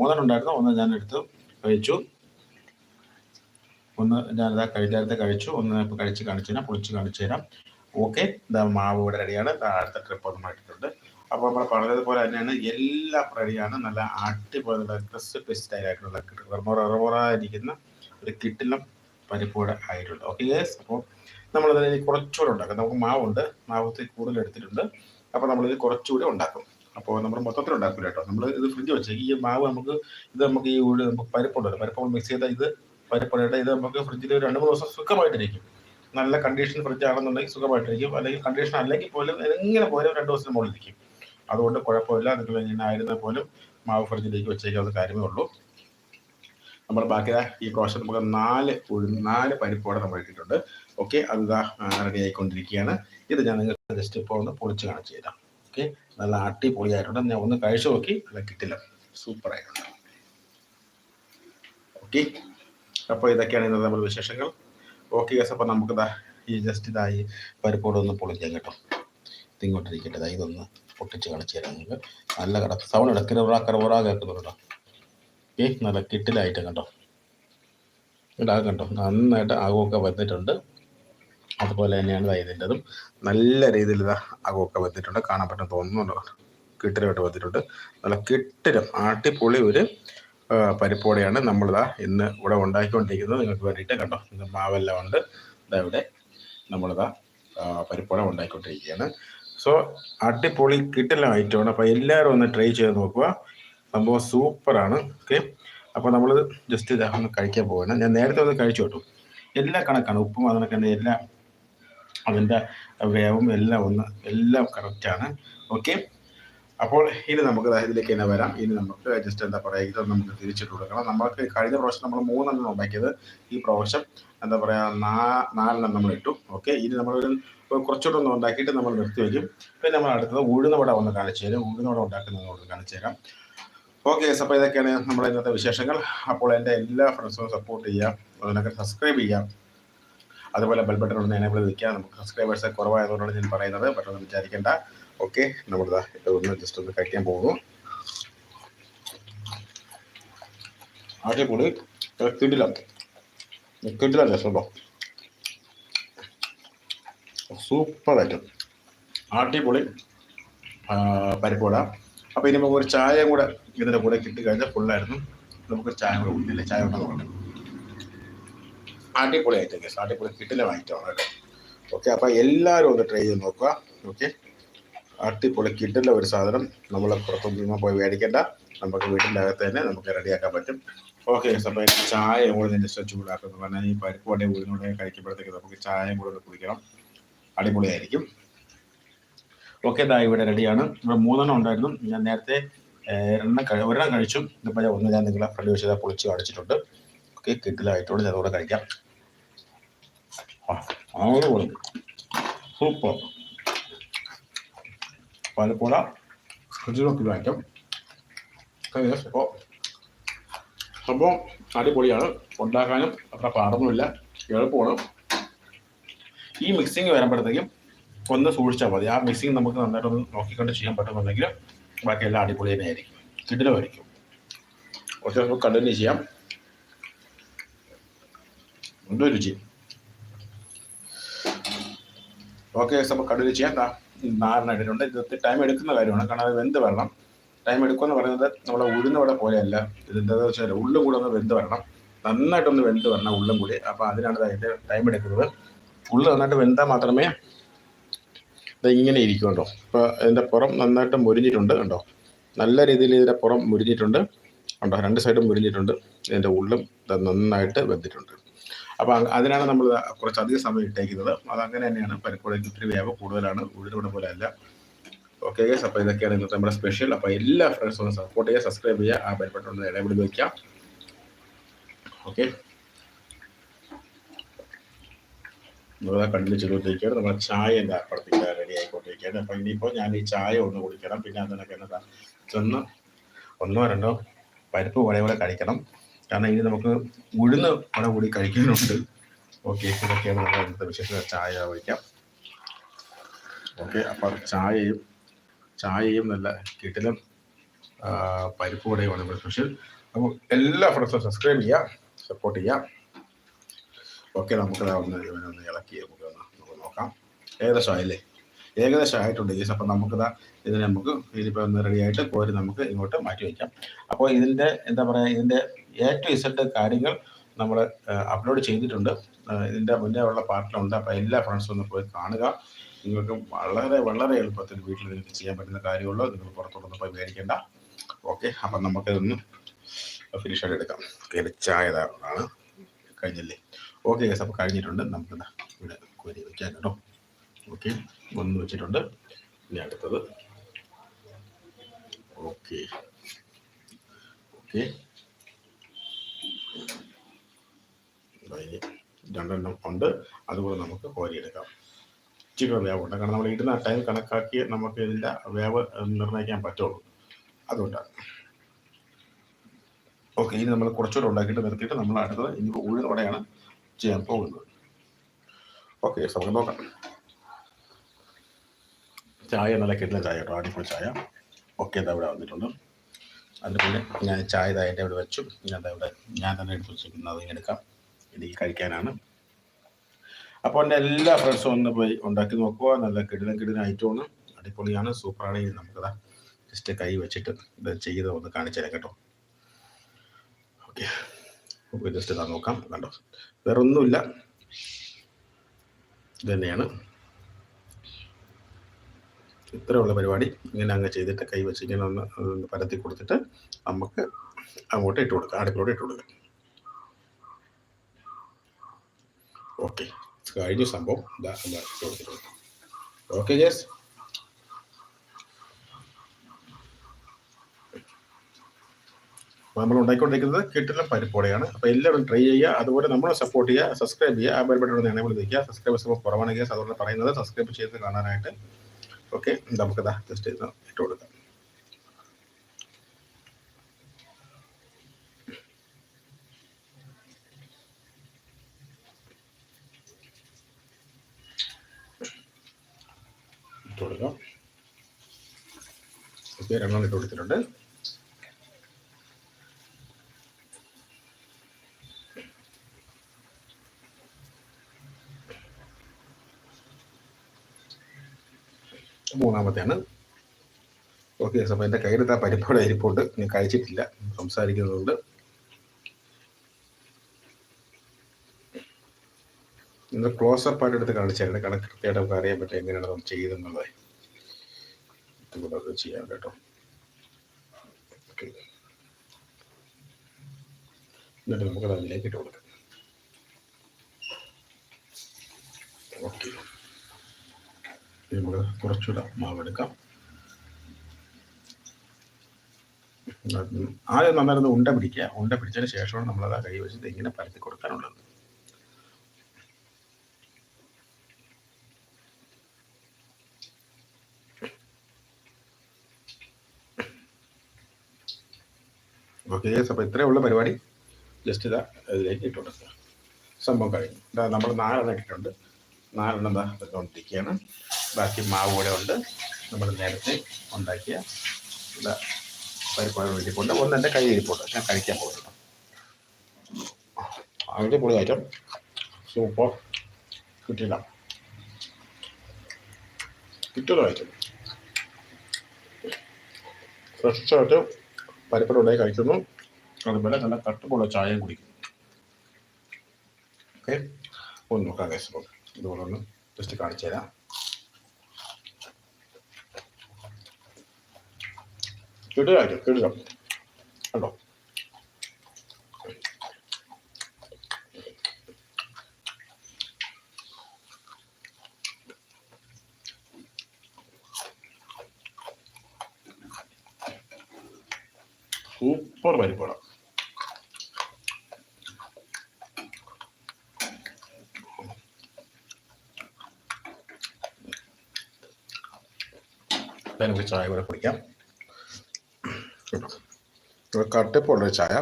മൂന്നെണ്ണം ഉണ്ടായിരുന്നു ഒന്ന് ഞാൻ എടുത്തു കഴിച്ചു. ഒന്ന് ഞാനിതാ കഴിക്കാത്ത കഴിച്ചു. ഒന്ന് ഇപ്പോൾ കഴിച്ച് കാണിച്ചു തരാം പൊളിച്ച് കാണിച്ചു തരാം ഓക്കെ ഇതാ മാവ് ഇവിടെ റെഡിയാണ്. അടുത്ത ട്രിപ്പ് ഒന്നും ആയിട്ടുണ്ട് അപ്പോൾ നമ്മൾ പറഞ്ഞതുപോലെ തന്നെയാണ് എല്ലാം റെഡിയാണ്. നല്ല അടിപൊളി ക്രിസ്പി സ്റ്റൈലായിട്ടുള്ള റമോറായിരിക്കുന്ന ഒരു കിട്ടിലും പരിപ്പൂടെ ആയിട്ടുണ്ട്. ഓക്കെ യെസ് അപ്പോൾ നമ്മളതിന് കുറച്ചുകൂടെ ഉണ്ടാക്കും. നമുക്ക് മാവുണ്ട്. മാവത്തിൽ കൂടുതൽ എടുത്തിട്ടുണ്ട് അപ്പോൾ നമ്മളിത് കുറച്ചുകൂടി ഉണ്ടാക്കും. അപ്പോൾ നമ്മൾ മൊത്തത്തിൽ ഉണ്ടാക്കില്ല കേട്ടോ. നമ്മൾ ഇത് ഫ്രിഡ്ജ് വെച്ച് ഈ മാവ് നമുക്ക് ഇത് നമുക്ക് ഈ നമുക്ക് പരിപ്പുണ്ടല്ലോ. പരിപ്പ് മിക്സ് ചെയ്ത ഇത് പരിപ്പുടയുടെ ഇത് നമുക്ക് ഫ്രിഡ്ജിൽ രണ്ട് മൂന്ന് ദിവസം സുഖമായിട്ടിരിക്കും. നല്ല കണ്ടീഷൻ ഫ്രിഡ്ജ് ആണെന്നുണ്ടെങ്കിൽ സുഖമായിട്ടിരിക്കും. അല്ലെങ്കിൽ കണ്ടീഷൻ അല്ലെങ്കിൽ പോലും എങ്ങനെ പോലും രണ്ട് ദിവസത്തിന് മുകളിൽ ഇരിക്കും അതുകൊണ്ട് കുഴപ്പമില്ല. നിങ്ങൾ ഇങ്ങനെ ആയിരുന്ന പോലും മാവ് ഫ്രിഡ്ജിലേക്ക് വെച്ചേക്കാവുന്ന കാര്യമേ ഉള്ളൂ. നമ്മൾ ബാക്കി ഈ പ്രാവശ്യം നമുക്ക് നാല് ഉഴുന്ന് നാല് പരിപ്പോടെ നമ്മൾ ഇട്ടിട്ടുണ്ട്. ഓക്കെ അത് റെഡി ആയിക്കൊണ്ടിരിക്കുകയാണ്. ഇത് ഞാൻ നിങ്ങൾക്ക് ജസ്റ്റ് ഇപ്പോൾ ഒന്ന് പൊളിച്ച് കാണിച്ചു തരാം. ഓക്കെ നല്ല അടിപൊളിയായിട്ടുണ്ട്. ഞാൻ ഒന്ന് കഴിച്ചു നോക്കി. നല്ല കിട്ടില്ല. സൂപ്പർ ആയിട്ടുണ്ട് ഓക്കെ അപ്പോൾ ഇതൊക്കെയാണ് ഇന്നത്തെ നമ്മുടെ വിശേഷങ്ങൾ. ഓക്കെ ഗസ് അപ്പോൾ നമുക്ക് ഈ ജസ്റ്റ് ഇതായി പരിപ്പോടെ ഒന്ന് പൊളിക്കാം കേട്ടോ. ഇതിങ്ങോട്ടിരിക്കട്ടെ. ദാ ഇതൊന്ന് പൊട്ടിച്ച് കളിച്ചു തരാം നിങ്ങൾക്ക് നല്ല കട സൗണ്ട് ഇട കിറവറ കറവറ കേട്ടോ. നല്ല കിട്ടിലായിട്ട് കണ്ടോ. ഇടാ കണ്ടോ. നന്നായിട്ട് ആകമൊക്കെ വന്നിട്ടുണ്ട്. അതുപോലെ തന്നെയാണ് വൈദ്യന്റെതും. നല്ല രീതിയിൽ ഇതാ അകമൊക്കെ വന്നിട്ടുണ്ട്. കാണാൻ പറ്റും തോന്നുന്നുണ്ടോ? കിട്ടരമായിട്ട് വന്നിട്ടുണ്ട്. നല്ല കിട്ടരം ആട്ടിപ്പൊളി ഒരു പരിപ്പോടെയാണ് നമ്മളിതാ ഇന്ന് ഇവിടെ ഉണ്ടാക്കിക്കൊണ്ടിരിക്കുന്നത്. നിങ്ങൾക്ക് വേണ്ടിയിട്ട് കണ്ടോ ഇത് മാവെല്ലാം ഉണ്ട്. ഇതാ ഇവിടെ നമ്മളിതാ പരിപ്പോടെ ഉണ്ടാക്കിക്കൊണ്ടിരിക്കുകയാണ്. സോ അടിപൊളി കിട്ടില്ല ഐറ്റമാണ്. അപ്പോൾ എല്ലാവരും ഒന്ന് ട്രൈ ചെയ്ത് നോക്കുക. സംഭവം സൂപ്പറാണ്. ഓക്കെ? അപ്പോൾ നമ്മൾ ജസ്റ്റ് ഇതാ ഒന്ന് കഴിക്കാൻ പോവുകയാണ് ഞാൻ നേരത്തെ ഒന്ന് കഴിച്ചു കേട്ടു. എല്ലാ കണക്കാണ്. ഉപ്പും അതിനൊക്കെ എല്ലാം അതിന്റെ വേവും എല്ലാം ഒന്ന് എല്ലാം കറക്റ്റാണ് ഓക്കെ അപ്പോൾ ഇനി നമുക്ക് ഇതിലേക്ക് തന്നെ വരാം. ഇനി നമുക്ക് ജസ്റ്റ് എന്താ പറയുക ഇത് നമുക്ക് തിരിച്ചിട്ട് കൊടുക്കണം. നമുക്ക് കഴിഞ്ഞ പ്രാവശ്യം നമ്മൾ മൂന്നെണ്ണം ഉണ്ടാക്കിയത് ഈ പ്രാവശ്യം എന്താ പറയുക നാ നാലെണ്ണം നമ്മൾ ഇട്ടു. ഓക്കെ ഇനി നമ്മളൊരു കുറച്ചുകൂടെ ഒന്ന് ഉണ്ടാക്കിയിട്ട് നമ്മൾ നിർത്തി വയ്ക്കും പിന്നെ നമ്മൾ അടുത്തത് ഉഴുന്ന വട ഒന്ന് കാണിച്ചു തരും. ഉഴുന്ന വട ഉണ്ടാക്കുന്നത് ഒന്ന് കാണിച്ചു തരാം. ഓക്കെ അപ്പോൾ ഇതൊക്കെയാണ് നമ്മുടെ ഇന്നത്തെ വിശേഷങ്ങൾ. അപ്പോൾ എന്റെ എല്ലാ ഫ്രണ്ട്സും സപ്പോർട്ട് ചെയ്യാം അതിനൊക്കെ സബ്സ്ക്രൈബ് ചെയ്യാം അതുപോലെ ബെൽ ബട്ടൺ ഒന്ന് എനേബിൾ വയ്ക്കുക നമുക്ക് സബ്സ്ക്രൈബേഴ്സ് കുറവായതുകൊണ്ടാണ് ഞാൻ പറയുന്നത്. പെട്ടെന്ന് വിചാരിക്കേണ്ട. ഓക്കെ നമ്മളിതാ ഒന്ന് ജസ്റ്റ് ഒന്ന് കഴിക്കാൻ പോകുന്നു. അടിപൊളി കിട്ടില്ല കിട്ടില്ല രസമുണ്ടോ സൂപ്പറായിട്ട് അടിപൊളി പരിപ്പുവട അപ്പോൾ ഇനി നമുക്ക് ഒരു ചായയും കൂടെ ഇതിന്റെ കൂടെ കിട്ടിക്കഴിഞ്ഞാൽ ഫുള്ളായിരുന്നു നമുക്ക് ചായ കൂടെ കുടിക്കില്ല ചായ ഉണ്ടെന്ന് അടിപൊളി ഐറ്റം കേസ് അടിപൊളി കിട്ടില്ല ഐറ്റമാണ് കേട്ടോ. ഓക്കെ അപ്പോൾ എല്ലാവരും ഒന്ന് ട്രൈ ചെയ്ത് നോക്കുക. ഓക്കെ അടിപൊളി കിട്ടില്ല ഒരു സാധനം. നമ്മൾ പുറത്തൊന്നും പോയി മേടിക്കേണ്ട. നമുക്ക് വീട്ടിന്റെ അകത്ത് തന്നെ നമുക്ക് റെഡിയാക്കാൻ പറ്റും. ഓക്കെ അപ്പോൾ ചായ കൂടെ ജസ്റ്റ് ചൂടാക്കുന്നു. കാരണം ഈ പരിപ്പ് വണ്ടി ഉഴുന്നോടെ കഴിക്കുമ്പോഴത്തേക്ക് നമുക്ക് ചായയും കൂടെ കുടിക്കണം. അടിപൊളിയായിരിക്കും. ഓക്കെ ദാ ഇവിടെ റെഡിയാണ്. ഇവിടെ മൂന്നെണ്ണം ഉണ്ടായിരുന്നു. ഞാൻ നേരത്തെ എണ്ണം കഴി ഒരെണ്ണം കഴിച്ചു. ഇതിപ്പോൾ ഒന്ന് ഞാൻ നിങ്ങളെ ഫ്രണ്ട് വെച്ചാൽ പൊളിച്ച് കാണിച്ചിട്ടുണ്ട്. ഓക്കെ കിട്ടിലായിട്ടുണ്ട് അതുകൂടെ കഴിക്കാം. ആ, അടിപൊളി സൂപ്പർ. പാലപ്പോഴ ഫ്രിഡ്ജിലൊക്കെ ഐറ്റം അപ്പോൾ സംഭവം അടിപൊളിയാണ്. ഉണ്ടാക്കാനും അത്ര പാടൊന്നുമില്ല. എളുപ്പമാണ്. ഈ മിക്സിങ് വരുമ്പോഴത്തേക്കും ഒന്ന് സൂക്ഷിച്ചാൽ മതി. ആ മിക്സിങ് നമുക്ക് നന്നായിട്ടൊന്ന് നോക്കിക്കൊണ്ട് ചെയ്യാൻ പറ്റുന്നുണ്ടെങ്കിൽ ബാക്കി എല്ലാം അടിപൊളി തന്നെയായിരിക്കും കിടിലമായിരിക്കും. കുറച്ച് കണ്ടിന്യൂ ചെയ്യാം. ഉണ്ട് രുചി. ഓക്കെ നമുക്ക് കണ്ടിന്യൂ ചെയ്യാം. ഇട്ടിട്ടുണ്ട്. ഇത് ടൈം എടുക്കുന്ന കാര്യമാണ്. കാരണം അത് വെന്ത് വരണം. ടൈം എടുക്കുമെന്ന് പറയുന്നത് നമ്മളെ ഉഴുന്നവിടെ വട പോലെയല്ല. എന്താണെന്ന് വെച്ചാൽ ഉള്ളും കൂടെ ഒന്ന് വെന്ത് വരണം. നന്നായിട്ടൊന്ന് വെന്ത് വരണം ഉള്ളും കൂടി. അപ്പോൾ അതിനാണ് അതിന്റെ ടൈം എടുക്കുന്നത്. ഉള്ളു നന്നായിട്ട് വെന്താൽ മാത്രമേ ഇത് ഇങ്ങനെ ഇരിക്കും കേട്ടോ ഇപ്പോൾ ഇതിന്റെ പുറം നന്നായിട്ട് മുരിഞ്ഞിട്ടുണ്ട് കണ്ടോ? നല്ല രീതിയിൽ ഇതിന്റെ പുറം മുരിഞ്ഞിട്ടുണ്ട്. കണ്ടോ? രണ്ട് സൈഡും മുരിഞ്ഞിട്ടുണ്ട്. ഇതിന്റെ ഉള്ളും നന്നായിട്ട് വെന്തിട്ടുണ്ട്. അപ്പോൾ അതിനാണ് നമ്മൾ കുറച്ചധികം സമയം ഇട്ടേക്കുന്നത്. അത് അങ്ങനെ തന്നെയാണ് പരിപ്പുടയ്ക്ക് ഇത്തിരി വേവ കൂടുതലാണ്. ഉഴുതുകൂടെ പോലെ അല്ല. ഓക്കെ ഗൈസ് അപ്പോൾ ഇതൊക്കെയാണ് ഇന്നത്തെ നമ്മുടെ സ്പെഷ്യൽ അപ്പോൾ എല്ലാ ഫ്രണ്ട്സും സപ്പോർട്ട് ചെയ്യുക സബ്സ്ക്രൈബ് ചെയ്യുക ആ ബെൽബട്ടൺ ഇടപെടി വയ്ക്കാം ഓക്കെ നമ്മളെ കണ്ണിൽ ചെയ്തുകൊണ്ടിരിക്കുകയാണ് നമ്മുടെ ചായ എന്റെ അപ്പുറത്തേക്ക് റെഡി ആയിക്കൊണ്ടിരിക്കുകയാണ്. അപ്പോൾ ഇനിയിപ്പോൾ ഞാൻ ഈ ചായ ഒന്ന് കുടിക്കണം. പിന്നെ അതിനൊക്കെ എന്നതാ ചെന്ന് ഒന്നോ രണ്ടോ പരിപ്പ് കുറേ കൂടെ കഴിക്കണം. കാരണം ഇനി നമുക്ക് ഉഴുന്ന് വട കൂടി കഴിക്കാനുണ്ട്. ഓക്കെ ഇതൊക്കെയാണ് നമ്മുടെ ഇന്നത്തെ വിശേഷം ചായ വയ്ക്കാം ഓക്കെ അപ്പം ചായയും ചായയും നല്ല കിട്ടിലും പരിപ്പ് വടയുമാണ് നമ്മുടെ സ്പെഷ്യൽ അപ്പോൾ എല്ലാ ഫ്രണ്ട്സും സബ്സ്ക്രൈബ് ചെയ്യുക സപ്പോർട്ട് ചെയ്യുക ഓക്കെ നമുക്ക് ഒന്ന് ഇവനൊന്ന് ഇളക്കി നമുക്ക് ഒന്ന് നമുക്ക് നോക്കാം. ഏകദേശം ആയില്ലേ? ഏകദേശം ആയിട്ടുണ്ട് ഗീസ്. അപ്പം നമുക്കിതാ ഇതിനെ നമുക്ക് ഇതിപ്പോൾ ഒന്ന് റെഡി ആയിട്ട് കോരി നമുക്ക് ഇങ്ങോട്ട് മാറ്റി വയ്ക്കാം. അപ്പോൾ ഇതിന്റെ എന്താ പറയുക ഇതിന്റെ എ ടു ഇസഡ് കാര്യങ്ങൾ നമ്മൾ അപ്ലോഡ് ചെയ്തിട്ടുണ്ട്. ഇതിന്റെ മുന്നേ ഉള്ള പാർട്ടിലുണ്ട്. അപ്പോൾ എല്ലാ ഫ്രണ്ട്സും ഒന്ന് പോയി കാണുക. നിങ്ങൾക്ക് വളരെ വളരെ എളുപ്പത്തിൽ വീട്ടിൽ നിങ്ങൾക്ക് ചെയ്യാൻ പറ്റുന്ന കാര്യമുള്ളൂ. നിങ്ങൾ പുറത്തോട്ടൊന്നും പോയി മേടിക്കേണ്ട. ഓക്കെ അപ്പം നമുക്കിതൊന്ന് ഫിനിഷ് ആയിട്ട് എടുക്കാം. കിടച്ചായതാണ് കഴിഞ്ഞില്ലേ? ഓക്കെ ഗസ് അപ്പോൾ കഴിഞ്ഞിട്ടുണ്ട്. നമുക്ക് ഇവിടെ കോരി വയ്ക്കാം കേട്ടോ. ഓക്കെ ഒന്ന് വെച്ചിട്ടുണ്ട്. ഇനി അടുത്തത്. ഓക്കെ. ഓക്കെ. രണ്ടെണ്ണം ഉണ്ട്. അതുപോലെ നമുക്ക് കോരിയെടുക്കാം. ചിക്കൻ വേവുണ്ട് കാരണം നമ്മൾ ഇടുന്ന ടൈം കണക്കാക്കി നമുക്ക് ഇതിന്റെ വേവ് നിർണയിക്കാൻ പറ്റുള്ളൂ. അതുകൊണ്ടാണ്. ഓക്കെ ഇനി നമ്മൾ കുറച്ചുകൂടെ ഉണ്ടാക്കിയിട്ട് നിർത്തിയിട്ട് നമ്മൾ അടുത്തത് ഇനി ഉഴുന്ന ചെയ്യാൻ പോകുന്നത്. ഓക്കെ നമുക്ക് നോക്കാം. ചായ നല്ല കിട്ടുന്ന ചായ കേട്ടോ. അടിപൊളി ചായ. ഓക്കെ ഇതാ ഇവിടെ വന്നിട്ടുണ്ട്. അതിന് പിന്നെ ഞാൻ ചായ ഇതാ അവിടെ വെച്ചു. അവിടെ ഞാൻ തന്നെ എടുത്ത് വെച്ചിരിക്കുന്നത്. അതിങ്ങനെ എടുക്കാം. എനിക്ക് കഴിക്കാനാണ്. അപ്പോൾ എന്റെ എല്ലാ ഫ്രണ്ട്സും ഒന്ന് പോയി ഉണ്ടാക്കി നോക്കുക. നല്ല കിടിലം കിടിലം ഐറ്റമാണ് അടിപൊളിയാണ്. സൂപ്പറാണ് ഇത് നമുക്കതാ ജസ്റ്റ് കൈ വെച്ചിട്ട് ഇത് ചെയ്ത് ഒന്ന് കാണിച്ചു തരാം കേട്ടോ. ഓക്കെ ജസ്റ്റ് ഇതാ നോക്കാം. കണ്ടോ? വേറൊന്നുമില്ല. ഇത് തന്നെയാണ്. ഇത്രയുള്ള പരിപാടി ഇങ്ങനെ അങ്ങ് ചെയ്തിട്ട് കൈ വെച്ച് ഇങ്ങനെ ഒന്ന് പരത്തി കൊടുത്തിട്ട് നമുക്ക് അങ്ങോട്ട് ഇട്ട് കൊടുക്കാം അടുക്കളോട് ഇട്ട് കൊടുക്കാം. ഓക്കെ കഴിഞ്ഞ സംഭവം ഓക്കെ ജേസ് നമ്മൾ ഉണ്ടാക്കിക്കൊണ്ടിരിക്കുന്നത് കിട്ടുന്ന പരിപ്പോടെയാണ്. അപ്പോൾ എല്ലാവരും ട്രൈ ചെയ്യുക. അതുപോലെ നമ്മൾ സപ്പോർട്ട് ചെയ്യുക സബ്സ്ക്രൈബ് ചെയ്യുക. ആ ബെൽ ബട്ടൺ വിളിക്കുക ചെയ്യുക. സബ്സ്ക്രൈബേഴ്സ് കുറവാണെങ്കിൽ കുറവാണ് അതുകൊണ്ട് പറയുന്നത് സബ്സ്ക്രൈബ് ചെയ്ത് കാണാനായിട്ട് ഓക്കെ നമുക്കിതാ ജസ്റ്റ് ഇത് ഇട്ട് കൊടുക്കാം. ഇട്ട് കൊടുക്കാം. ഓക്കെ രണ്ടെണ്ണം ഇട്ട് കൊടുത്തിട്ടുണ്ട്. മൂന്നാമത്തെയാണ്. ഓക്കെ അപ്പം എന്റെ കയ്യിലെത്താ പരിപാടി ഇരിപ്പുണ്ട് ഞാൻ കഴിച്ചിട്ടില്ല. സംസാരിക്കുന്നതുകൊണ്ട്. നിങ്ങൾ ക്ലോസപ്പ് ആയിട്ട് എടുത്ത് കാണിച്ചായിരുന്നു. കണക്ക് കൃത്യമായിട്ട് നമുക്ക് അറിയാൻ പറ്റും എങ്ങനെയാണ് നമ്മൾ ചെയ്തെന്നുള്ളത്. ഇതുകൂടെ ചെയ്യാം കേട്ടോ. എന്നിട്ട് നമുക്കത് അതിലേക്ക് ഇട്ട് കൊടുക്കാം. ഓക്കെ നമുക്ക് കുറച്ചുകൂടെ മാവെടുക്കാം ആദ്യം നന്നായിരുന്നു ഉണ്ട പിടിക്കുക. ഉണ്ട പിടിച്ചതിന് ശേഷമാണ് നമ്മളത് ആ കൈ വെച്ചിട്ട് ഇങ്ങനെ പരത്തി കൊടുക്കാനുള്ളത്. ഓക്കെ അപ്പോൾ ഇത്രയേ ഉള്ള പരിപാടി. ജസ്റ്റ് ഇതാ ഇതിലേക്ക് ഇട്ട് കൊടുക്കുക. സംഭവം കഴിഞ്ഞു. നമ്മൾ നാലെണ്ണം ഇട്ടിട്ടുണ്ട്. നാലെണ്ണം ഇതാ ഇട്ടുകൊണ്ടിരിക്കുകയാണ് ബാക്കി മാവ് കൂടെ ഉണ്ട്. നമ്മൾ നേരത്തെ ഉണ്ടാക്കിയ പരിപ്പാട് ഇരിപ്പുണ്ട്. ഒന്ന് എന്റെ കൈ ഇരിപ്പുണ്ട്. ഞാൻ കഴിക്കാൻ പോകുന്നു. അടിപൊളി ഐറ്റം സൂപ്പർ. കിട്ടില്ല കിട്ടുന്ന ഐറ്റം ഫ്രഷായിട്ട് പരിപ്പട ഉണ്ടായി കഴിക്കുന്നു. അതുപോലെ നല്ല തട്ടുമുള്ള ചായയും കുടിക്കുന്നു. ഓക്കെ ഒന്ന് നോക്കാം കേസ് ഇതുപോലെ ഒന്ന് ജസ്റ്റ് കാണിച്ചു തരാം കിടുകായിട്ട് കിടുക കണ്ടോ സൂപ്പർ പരിപ്പട ചായ കൂടെ കുടിക്കാം കട്ടിപ്പുള്ള ചായ.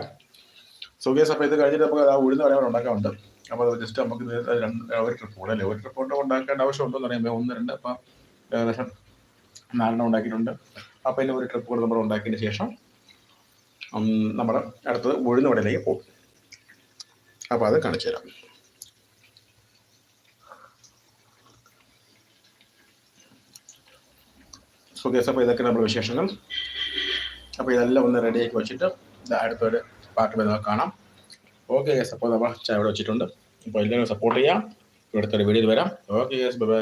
സുഖിയ സമയത്ത് കഴിഞ്ഞിട്ട് നമുക്ക് ആ ഉഴുന്ന് വരെ ഉണ്ടാക്കാറുണ്ട് അപ്പോൾ അത് ജസ്റ്റ് നമുക്ക് രണ്ട് ഒരു ട്രിപ്പ് കൂടെ അല്ലേ? ഒരു ട്രിപ്പ് കൊണ്ട് ഉണ്ടാക്കേണ്ട ആവശ്യമുണ്ടോ എന്ന് പറയുമ്പോൾ ഒന്ന് രണ്ട് അപ്പം ഏകദേശം നാലെണ്ണം ഉണ്ടാക്കിയിട്ടുണ്ട്. അപ്പം ഇനി ഒരു ട്രിപ്പ് കൂടെ നമ്മൾ ഉണ്ടാക്കിയതിന് ശേഷം നമ്മുടെ അടുത്തത് ഉഴുന്ന് വടയിലേക്ക് പോകും. അപ്പോൾ അത് കാണിച്ചു തരാം. സോ ഗേസ് അപ്പോൾ ഇതൊക്കെ നമ്മുടെ വിശേഷങ്ങൾ. അപ്പോൾ ഇതെല്ലാം ഒന്ന് റെഡിയാക്കി വെച്ചിട്ട് അടുത്തൊരു പാട്ട് വരുന്നത് കാണാം. ഓക്കെ ഗേസ് അപ്പോൾ നമ്മൾ ചായ ഇവിടെ വെച്ചിട്ടുണ്ട്. അപ്പോൾ എല്ലാവരും സപ്പോർട്ട് ചെയ്യാം. അടുത്തൊരു വീഡിയോയിൽ വരാം. Okay guys bye bye